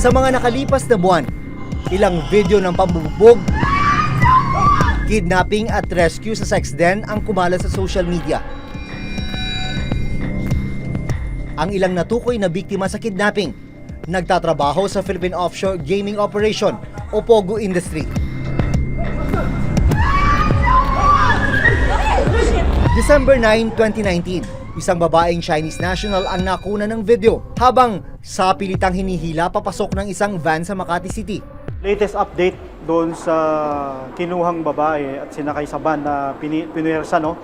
Sa mga nakalipas na buwan, ilang video ng pambubog, kidnapping at rescue sa sex den ang kumalat sa social media. Ang ilang natukoy na biktima sa kidnapping, nagtatrabaho sa Philippine Offshore Gaming Operation o POGO Industry. December 9, 2019, isang babaeng Chinese national ang nakuna ng video habang sa pilitang hinihila papasok ng isang van sa Makati City. Latest update doon sa kinuhang babae at sinakay sa van na pinuwersa, no?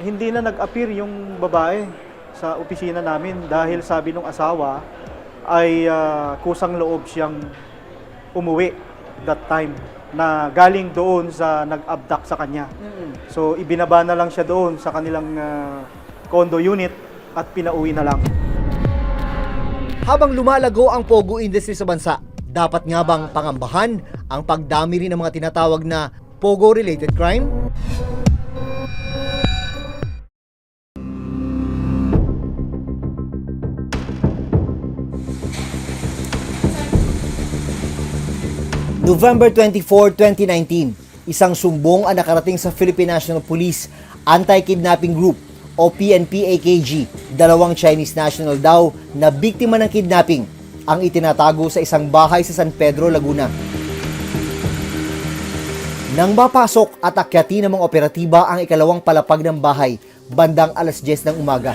Hindi na nag-appear yung babae sa opisina namin dahil sabi ng asawa ay ah, kusang loob siyang umuwi that time na galing doon sa nag-abduct sa kanya. So ibinaba na lang siya doon sa kanilang ah, condo unit at pinauwi na lang. Habang lumalago ang Pogo industry sa bansa, dapat nga bang pangambahan ang pagdami rin ng mga tinatawag na Pogo-related crime? November 24, 2019, isang sumbong ang nakarating sa Philippine National Police Anti-Kidnapping Group o PNP-AKG. Dalawang Chinese national daw na biktima ng kidnapping ang itinatago sa isang bahay sa San Pedro, Laguna. Nang mapasok at akyatin ng operatiba ang ikalawang palapag ng bahay, bandang alas 10 ng umaga.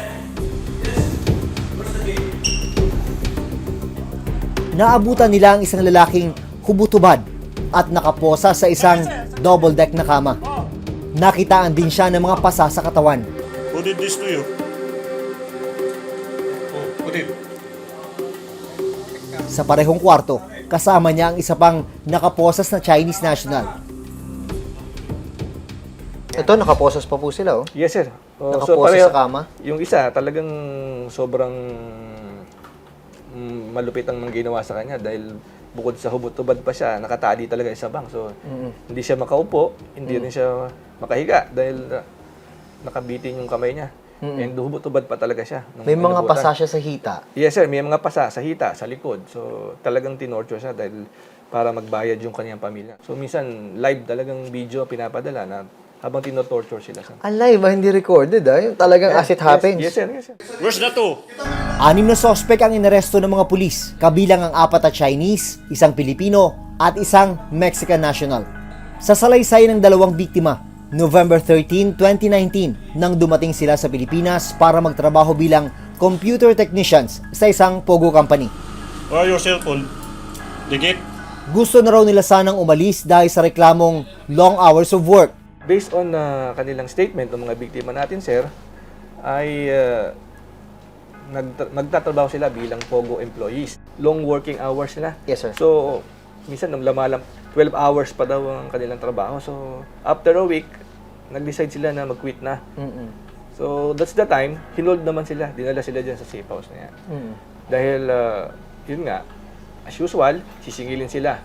Naabutan nila ang isang lalaking hubutubad at nakaposa sa isang double deck na kama. Nakitaan din siya ng mga pasa sa katawan. Who did this to you? Oh, who did? Sa parehong kwarto, kasama niya ang isa pang nakaposas na Chinese national. Ito, nakaposas pa po sila, oh. Yes, sir. Oh, Nakapose pareho- sa kama? Yung isa, talagang sobrang mm, malupit ang mga ginawa sa kanya dahil bukod sa hubot-tubad pa siya, nakatali talaga sa bang. So, hindi siya makaupo, hindi rin siya makahiga dahil uh, nakabitin yung kamay niya. And hubot-tubad pa talaga siya. nung May mga inabutan. pasa siya sa hita. Yes, sir. May mga pasa sa hita, sa likod. So, talagang tinorture siya dahil para magbayad yung kanyang pamilya. So, minsan, live talagang video pinapadala na habang tinotorture sila. Sa Alive, ah, hindi recorded, ah. Yung talagang as it happens. Yes, yes, sir. Yes, sir. Where's the two? Anim na sospek ang inaresto ng mga pulis, kabilang ang apat na Chinese, isang Pilipino, at isang Mexican national. Sa salaysay ng dalawang biktima, November 13, 2019, nang dumating sila sa Pilipinas para magtrabaho bilang computer technicians sa isang Pogo company. Where are your cellphone? The gate? Gusto na raw nila sanang umalis dahil sa reklamong long hours of work. Based on uh, kanilang statement ng mga biktima natin, sir, ay uh, magtatrabaho sila bilang POGO employees. Long working hours sila. Yes, sir. So, minsan nung lamalam, 12 hours pa daw ang kanilang trabaho. So, after a week, nag-decide sila na mag-quit na. So, that's the time, hinold naman sila. Dinala sila dyan sa safe house na yan. Dahil, uh, yun nga, as usual, sisingilin sila.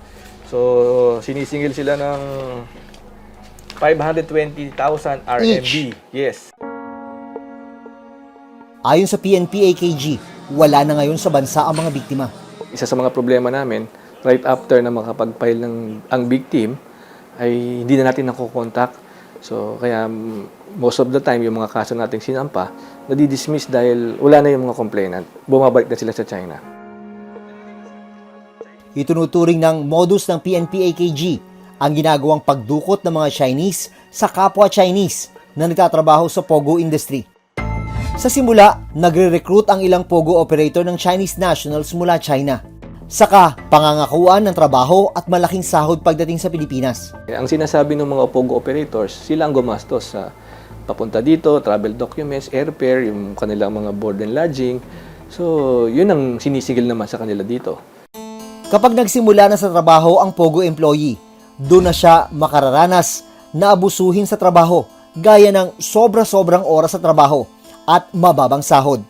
So, sinisingil sila ng 520,000 RMB. Yes. Ayon sa PNP-AKG, wala na ngayon sa bansa ang mga biktima. Isa sa mga problema namin, right after na makapag-file ng ang victim, ay hindi na natin nakokontak. So, kaya most of the time, yung mga kaso nating sinampa, nadi-dismiss dahil wala na yung mga complainant. Bumabalik na sila sa China. Itunuturing ng modus ng PNP-AKG ang ginagawang pagdukot ng mga Chinese sa kapwa Chinese na nagtatrabaho sa Pogo industry. Sa simula, nagre-recruit ang ilang Pogo operator ng Chinese nationals mula China. Saka, pangangakuan ng trabaho at malaking sahod pagdating sa Pilipinas. Ang sinasabi ng mga Pogo operators, sila ang gumastos sa papunta dito, travel documents, airfare, yung kanilang mga board and lodging. So, yun ang sinisigil naman sa kanila dito. Kapag nagsimula na sa trabaho ang Pogo employee, doon na siya makararanas na abusuhin sa trabaho gaya ng sobra-sobrang oras sa trabaho at mababang sahod.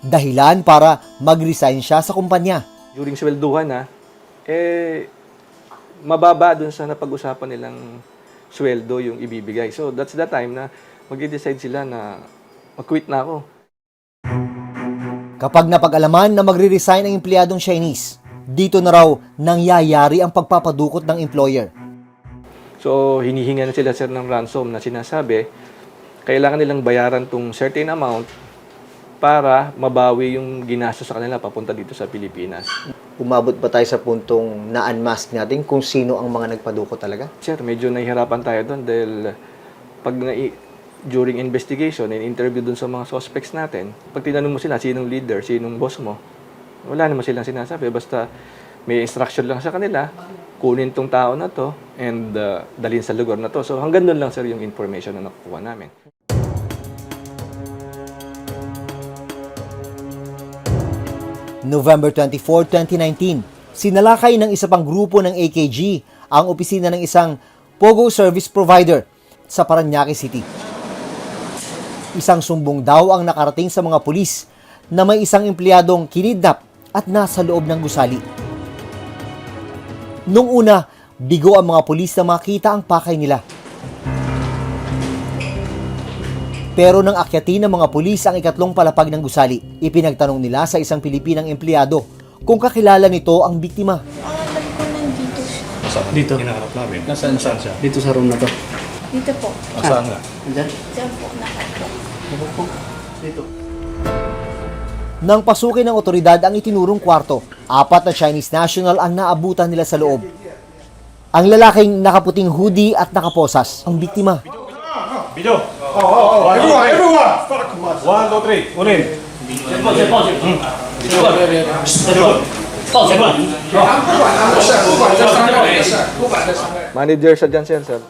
Dahilan para mag-resign siya sa kumpanya. During swelduhan na, eh, mababa dun sa napag-usapan nilang sweldo yung ibibigay. So, that's the time na mag-decide sila na mag-quit na ako. Kapag napag-alaman na magre-resign ang empleyadong Chinese, Dito na raw nangyayari ang pagpapadukot ng employer. So, hinihinga na sila sir ng ransom na sinasabi, kailangan nilang bayaran tong certain amount para mabawi yung ginastos sa kanila papunta dito sa Pilipinas. Umabot ba tayo sa puntong na-unmask natin kung sino ang mga nagpadukot talaga? Sir, medyo nahihirapan tayo doon dahil pag na during investigation and interview doon sa mga suspects natin, pag tinanong mo sila sinong leader, sinong boss mo, wala naman silang sinasabi. Basta may instruction lang sa kanila, kunin tong tao na to and uh, dalhin sa lugar na to. So hanggang doon lang sir yung information na nakukuha namin. November 24, 2019, sinalakay ng isa pang grupo ng AKG ang opisina ng isang Pogo Service Provider sa Paranaque City. Isang sumbong daw ang nakarating sa mga pulis na may isang empleyadong kinidnap at nasa loob ng gusali. Nung una, bigo ang mga pulis na makita ang pakay nila. Pero nang akyatin ng mga pulis ang ikatlong palapag ng gusali, ipinagtanong nila sa isang Pilipinang empleyado kung kakilala nito ang biktima. Alam ko nandito siya. Dito. Hinaharap namin. Nasaan siya? siya? Dito sa room na to. Dito po. Saan nga? Andyan? Diyan po nakato. Dito. Nang pasukin ng otoridad ang itinurong kwarto, apat na Chinese national ang naabutan nila sa loob. Ang lalaking nakaputing hoodie at nakaposas, ang biktima. Video! Oo, oo, oo. Everyone, everyone! One, two, three. Unin. Manager siya dyan sir, sir.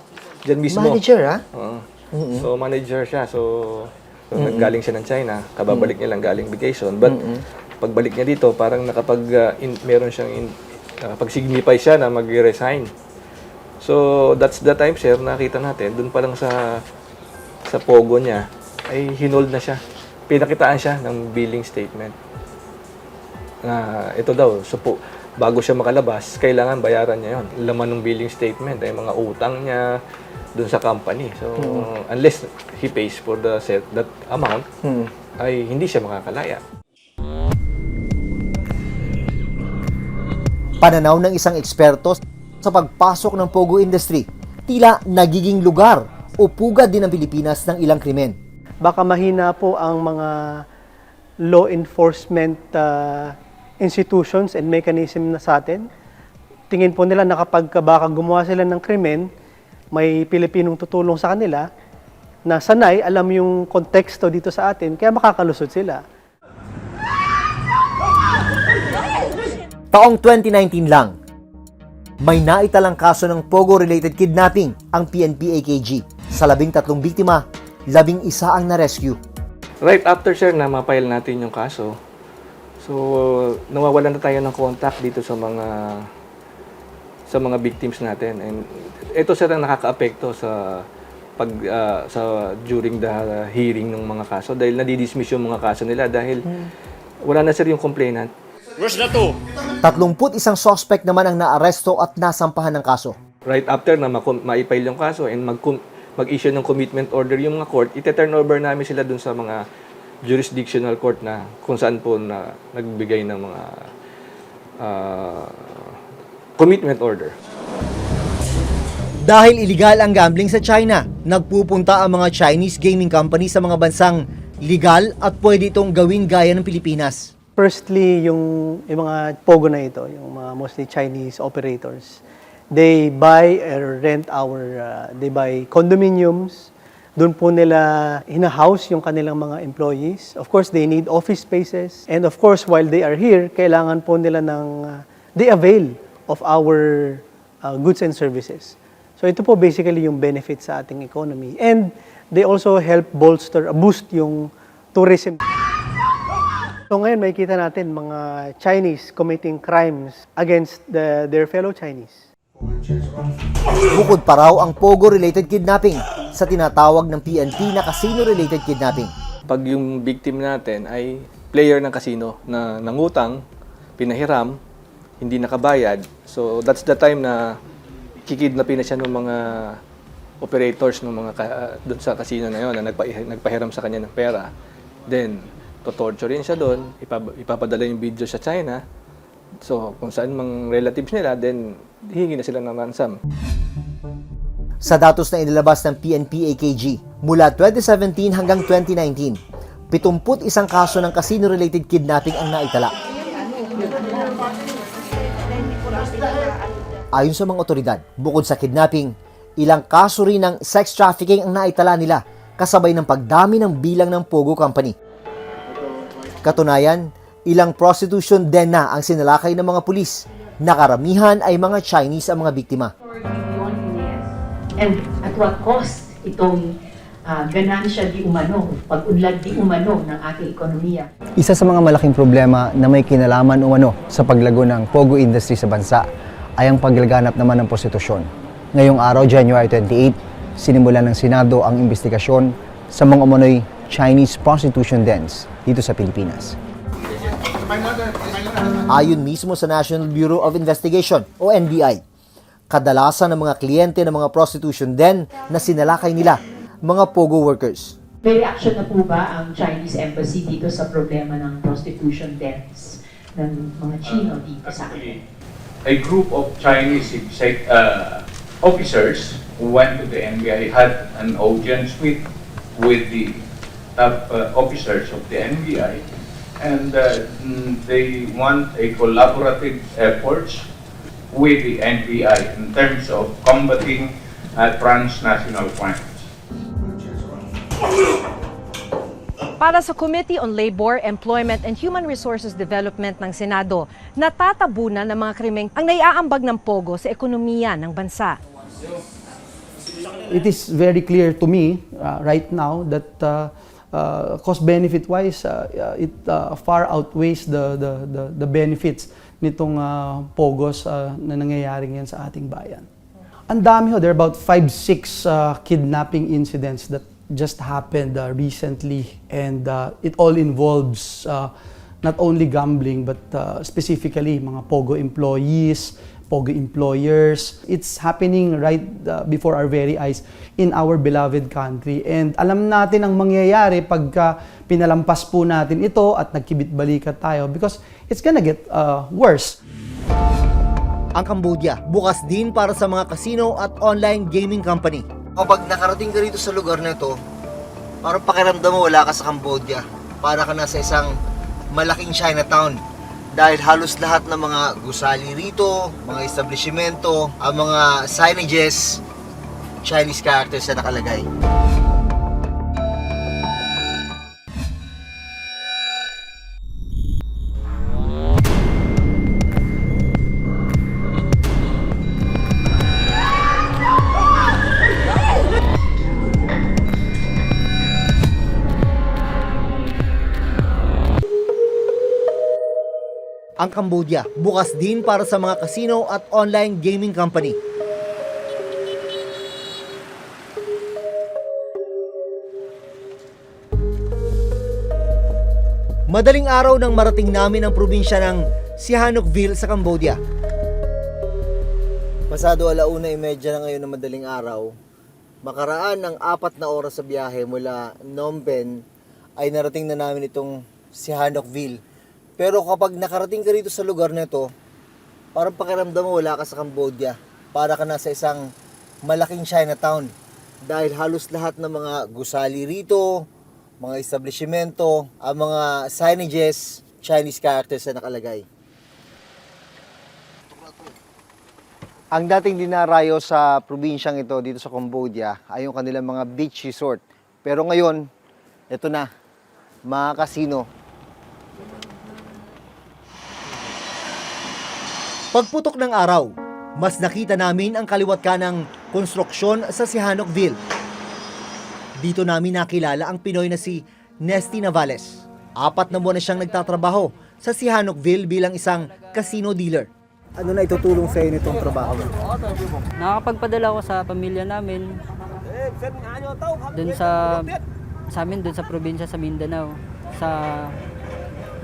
Dyan mismo. ha? Oo. So manager siya. So, so naggaling siya ng China. Kababalik niya lang galing vacation. But pagbalik niya dito, parang nakapag uh, in, meron siyang in, uh, pag-signify siya na mag-resign. So that's the time sir, nakita natin doon pa lang sa sa pogo niya ay hinold na siya. Pinakitaan siya ng billing statement. Na ito daw, so po, bago siya makalabas, kailangan bayaran niya yon. Laman ng billing statement ay mga utang niya doon sa company. So unless he pays for the set that amount, ay hindi siya makakalaya. Pananaw ng isang eksperto sa pagpasok ng Pogo industry, tila nagiging lugar o pugad din ng Pilipinas ng ilang krimen. baka mahina po ang mga law enforcement uh, institutions and mechanism na sa atin. Tingin po nila na kapag ka baka gumawa sila ng krimen, may Pilipinong tutulong sa kanila na sanay, alam yung konteksto dito sa atin, kaya makakalusot sila. Taong 2019 lang, may naitalang kaso ng Pogo-related kidnapping ang PNP-AKG. Sa labing tatlong biktima, labing isa ang na-rescue. Right after sir na mapile natin yung kaso, so nawawalan na tayo ng contact dito sa mga sa mga victims natin and ito sir ang nakakaapekto sa pag ah, sa during the hearing ng mga kaso dahil nadidismiss yung mga kaso nila dahil wala na sir yung complainant Where's the two? 31 suspect naman ang naaresto at nasampahan ng kaso. right after na ma- ma-file yung kaso and mag mag-issue ng commitment order yung mga court, ite-turn over namin sila dun sa mga jurisdictional court na kung saan po na nagbigay ng mga ah, commitment order. Dahil iligal ang gambling sa China, nagpupunta ang mga Chinese gaming company sa mga bansang legal at pwede itong gawin gaya ng Pilipinas. Firstly, yung, yung mga pogo na ito, yung mga mostly Chinese operators, they buy or rent our, uh, they buy condominiums. Doon po nila hina-house yung kanilang mga employees. Of course, they need office spaces. And of course, while they are here, kailangan po nila ng, uh, they avail of our uh, goods and services. So ito po basically yung benefit sa ating economy. And they also help bolster, boost yung tourism. So ngayon makikita natin mga Chinese committing crimes against the, their fellow Chinese. Bukod pa raw ang Pogo-related kidnapping sa tinatawag ng PNP na casino-related kidnapping. Pag yung victim natin ay player ng casino na nangutang, pinahiram, hindi nakabayad, so that's the time na kikidnapin na siya ng mga operators ng mga ka, doon sa casino na yon na nagpa, nagpahiram sa kanya ng pera. Then, to-torture rin siya doon, ipapadala yung video sa China, So, kung saan mang relatives nila, then hihingi na sila ng ransom. Sa datos na inilabas ng PNP-AKG, mula 2017 hanggang 2019, 71 kaso ng casino-related kidnapping ang naitala. Ayon sa mga otoridad, bukod sa kidnapping, ilang kaso rin ng sex trafficking ang naitala nila kasabay ng pagdami ng bilang ng Pogo Company. Katunayan, ilang prostitution den na ang sinalakay ng mga pulis. Nakaramihan ay mga Chinese ang mga biktima. And at what cost itong ah, ganansya di umano, pag-unlad di umano ng ating ekonomiya. Isa sa mga malaking problema na may kinalaman umano sa paglago ng Pogo industry sa bansa ay ang paglaganap naman ng prostitusyon. Ngayong araw, January 28, sinimulan ng Senado ang investigasyon sa mga umano'y Chinese prostitution dens dito sa Pilipinas. Ayon mismo sa National Bureau of Investigation o NBI, kadalasan ng mga kliyente ng mga prostitution den na sinalakay nila, mga pogo workers. May reaction na po ba ang Chinese Embassy dito sa problema ng prostitution dens ng mga Chino dito sa atin? a group of Chinese uh, officers who went to the NBI had an audience with with the top uh, officers of the NBI, and uh, mm, they want a collaborative efforts with the NBI in terms of combating uh, transnational crimes. Para sa Committee on Labor, Employment and Human Resources Development ng Senado, natatabunan ng mga krimeng ang naiaambag ng pogo sa ekonomiya ng bansa. It is very clear to me uh, right now that uh, uh, cost-benefit wise, uh, it uh, far outweighs the, the, the, the benefits nitong uh, pogos uh, na nangyayari ngayon sa ating bayan. Ang dami ho, there are about 5-6 uh, kidnapping incidents that just happened uh, recently and uh, it all involves uh, not only gambling but uh, specifically mga pogo employees, pogo employers. It's happening right uh, before our very eyes in our beloved country and alam natin ang mangyayari pagka pinalampas po natin ito at nagkibit-balikat tayo because it's gonna get uh, worse. Ang Cambodia, bukas din para sa mga casino at online gaming company. Kapag nakarating ka rito sa lugar na ito, parang pakiramdam mo wala ka sa Cambodia. Para ka na sa isang malaking Chinatown. Dahil halos lahat ng mga gusali rito, mga establishmento, ang mga signages, Chinese characters na nakalagay. Ang Cambodia, bukas din para sa mga casino at online gaming company. Madaling araw nang marating namin ang probinsya ng Sihanoukville sa Cambodia. Pasado alauna imedya na ngayon ng madaling araw, makaraan ng apat na oras sa biyahe mula Phnom Penh ay narating na namin itong Sihanoukville. Pero kapag nakarating ka rito sa lugar na ito, parang pakiramdam mo wala ka sa Cambodia. Para ka na sa isang malaking Chinatown. Dahil halos lahat ng mga gusali rito, mga establishmento, ang mga signages, Chinese characters na nakalagay. Ang dating dinarayo sa probinsyang ito dito sa Cambodia ay yung kanilang mga beach resort. Pero ngayon, ito na, mga casino. Pagputok ng araw, mas nakita namin ang kaliwat kanang konstruksyon sa Sihanoukville. Dito namin nakilala ang Pinoy na si Nesty Navales. Apat na buwan na siyang nagtatrabaho sa Sihanoukville bilang isang casino dealer. Ano na itutulong sa iyo nitong trabaho? Nakakapagpadala ko sa pamilya namin. Doon sa sa amin doon sa probinsya sa Mindanao sa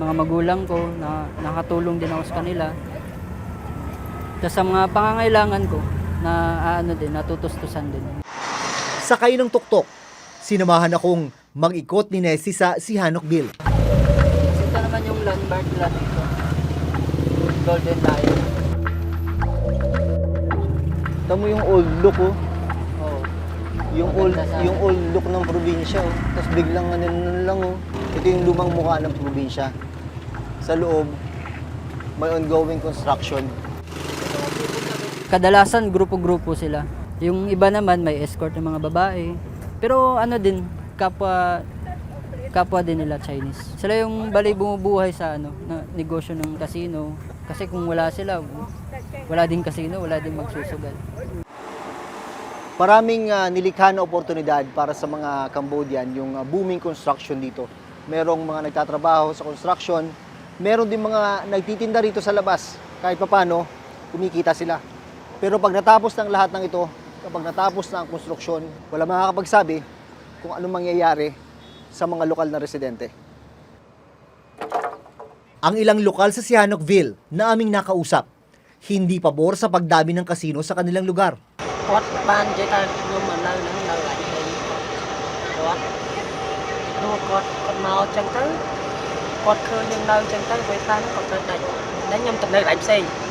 mga magulang ko na nakatulong din ako sa kanila. Tapos sa mga pangangailangan ko na ano din natutustusan din. Sakay ng tuktok, sinamahan akong mag-ikot ni Nessie sa Sihanoukville. Ito naman yung landmark nila dito. Golden Lion. Tamo yung old look oh. Oo. Yung old, yung old look ng probinsya oh. Tapos biglang ano ano lang oh. Ito yung lumang mukha ng probinsya. Sa loob, may ongoing construction. Kadalasan grupo-grupo sila. Yung iba naman may escort ng mga babae. Pero ano din, kapwa kapwa din nila Chinese. Sila yung bali bumubuhay sa ano, na negosyo ng casino. Kasi kung wala sila, wala din casino, wala din magsusugal. Maraming ah, nilikha na oportunidad para sa mga Cambodian yung ah, booming construction dito. Merong mga nagtatrabaho sa construction, meron din mga nagtitinda rito sa labas. Kahit papano, kumikita sila. Pero pag natapos ng lahat ng ito, kapag natapos na ang konstruksyon, wala makakapagsabi kung anong mangyayari sa mga lokal na residente. Ang ilang lokal sa Sihanoukville na aming nakausap, hindi pabor sa pagdami ng kasino sa kanilang lugar. What ban kita naman lang ng nalagay? What? Ano kot kot mao chẳng tới? Kot khơi nhưng nơi chẳng tới với ta nó còn tới đây. Đánh nhầm tập nơi lại xem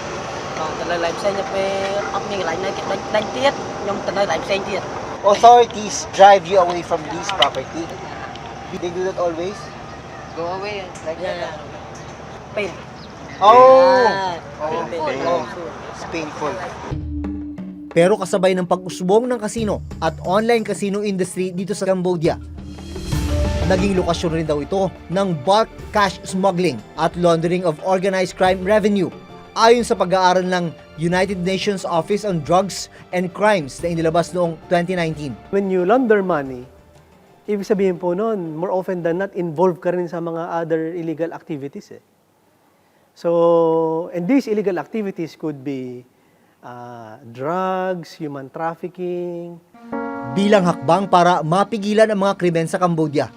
còn từ lời làm xe nhập về ông mình lại nơi đánh đánh tiết nhưng từ nơi làm xe tiết authorities drive you away from this property they do that always go away like yeah. that pain oh, yeah. oh. Pain. oh. it's painful pero kasabay ng pag-usbong ng kasino at online casino industry dito sa Cambodia. Naging lokasyon rin daw ito ng bulk cash smuggling at laundering of organized crime revenue ayon sa pag-aaral ng United Nations Office on Drugs and Crimes na inilabas noong 2019. When you launder money, ibig sabihin po noon, more often than not, involved ka rin sa mga other illegal activities. Eh. So, and these illegal activities could be uh, drugs, human trafficking, bilang hakbang para mapigilan ang mga krimen sa Cambodia.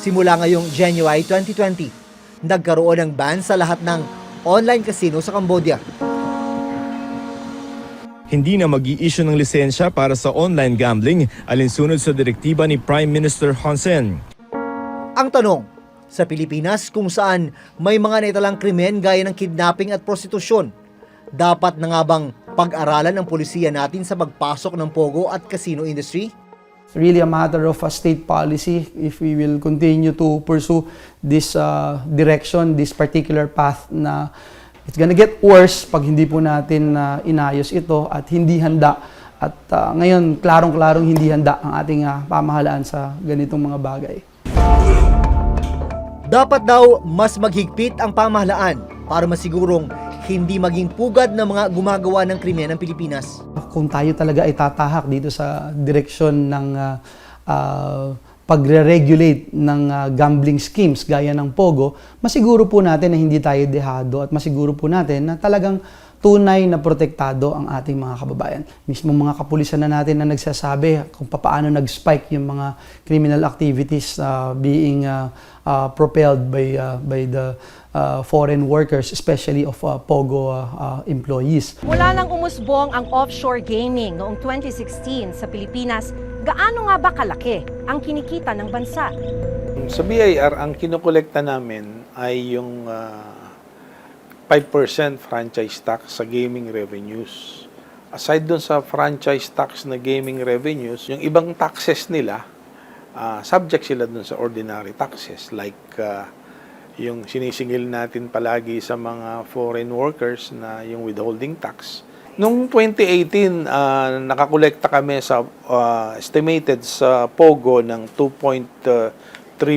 Simula ngayong January 2020, nagkaroon ng ban sa lahat ng online casino sa Cambodia. Hindi na mag issue ng lisensya para sa online gambling alinsunod sa direktiba ni Prime Minister Hun Sen. Ang tanong, sa Pilipinas kung saan may mga naitalang krimen gaya ng kidnapping at prostitusyon, dapat na nga bang pag-aralan ng polisiya natin sa pagpasok ng pogo at casino industry? Really a matter of a state policy if we will continue to pursue this uh, direction, this particular path na it's gonna get worse pag hindi po natin uh, inayos ito at hindi handa. At uh, ngayon, klarong-klarong hindi handa ang ating uh, pamahalaan sa ganitong mga bagay. Dapat daw mas maghigpit ang pamahalaan para masigurong hindi maging pugad ng mga gumagawa ng krimen ng Pilipinas. Kung tayo talaga ay tatahak dito sa direksyon ng uh, uh, pagre-regulate ng uh, gambling schemes gaya ng Pogo, masiguro po natin na hindi tayo dehado at masiguro po natin na talagang tunay na protektado ang ating mga kababayan. Mismo mga kapulisan na natin na nagsasabi kung paano nag-spike yung mga criminal activities uh, being uh, uh, propelled by uh, by the uh, foreign workers, especially of uh, Pogo uh, uh, employees. Mula nang umusbong ang offshore gaming noong 2016 sa Pilipinas, gaano nga ba kalaki ang kinikita ng bansa? Sa BIR, ang kinokolekta namin ay yung ah, 5% franchise tax sa gaming revenues. Aside dun sa franchise tax na gaming revenues, yung ibang taxes nila, ah, subject sila dun sa ordinary taxes like ah, yung sinisingil natin palagi sa mga foreign workers na yung withholding tax. Noong 2018, ah, nakakolekta kami sa ah, estimated sa POGO ng 2.3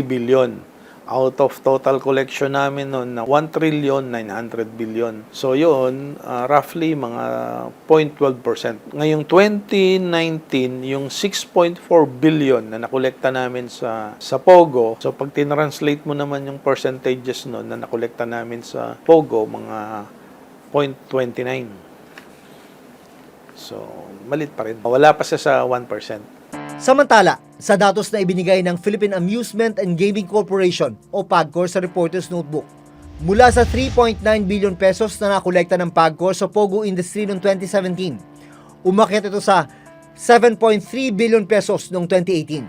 billion out of total collection namin noon na 1 trillion 900 billion. So yun, ah, roughly mga 0.12%. Ngayong 2019, yung 6.4 billion na nakolekta namin sa sa Pogo, so pag tinranslate mo naman yung percentages noon na nakolekta namin sa Pogo, mga 0.29. So, malit pa rin. Wala pa siya sa 1%. Samantala, sa datos na ibinigay ng Philippine Amusement and Gaming Corporation o PAGCOR sa Reporter's Notebook, mula sa 3.9 billion pesos na nakolekta ng PAGCOR sa Pogo industry noong 2017, umakyat ito sa 7.3 billion pesos noong 2018.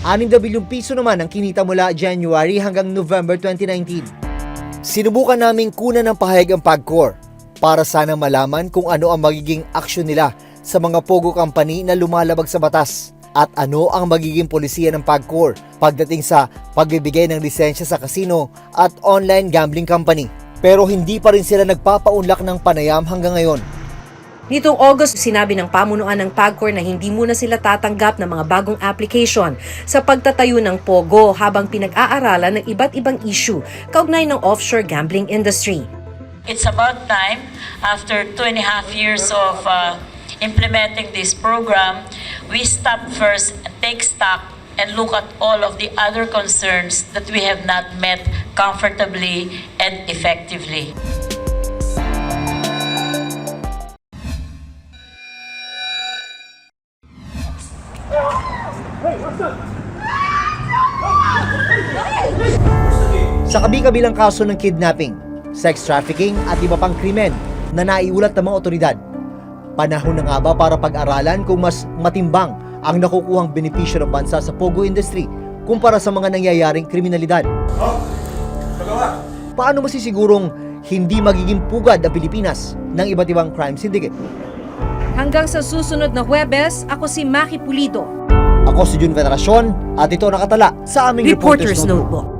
6 na bilyong piso naman ang kinita mula January hanggang November 2019. Sinubukan naming kunan ng pahayag ang PAGCOR para sana malaman kung ano ang magiging aksyon nila sa mga pogo company na lumalabag sa batas at ano ang magiging polisiya ng PAGCOR pagdating sa pagbibigay ng lisensya sa casino at online gambling company. Pero hindi pa rin sila nagpapaunlak ng panayam hanggang ngayon. Nitong August, sinabi ng pamunuan ng PAGCOR na hindi muna sila tatanggap ng mga bagong application sa pagtatayo ng POGO habang pinag-aaralan ng iba't ibang issue kaugnay ng offshore gambling industry. It's about time, after two and a half years of uh, implementing this program, we stop first and take stock and look at all of the other concerns that we have not met comfortably and effectively. Sa kabi-kabilang kaso ng kidnapping, sex trafficking at iba pang krimen na naiulat ng mga otoridad, panahon na nga ba para pag-aralan kung mas matimbang ang nakukuhang benepisyo ng bansa sa pogo industry kumpara sa mga nangyayaring kriminalidad? Paano masisigurong hindi magiging pugad ang Pilipinas ng iba't ibang crime syndicate? Hanggang sa susunod na Huwebes, ako si Maki Pulido. Ako si Jun Veneracion at ito nakatala sa aming Reporter's Reporter's Notebook. Notebook.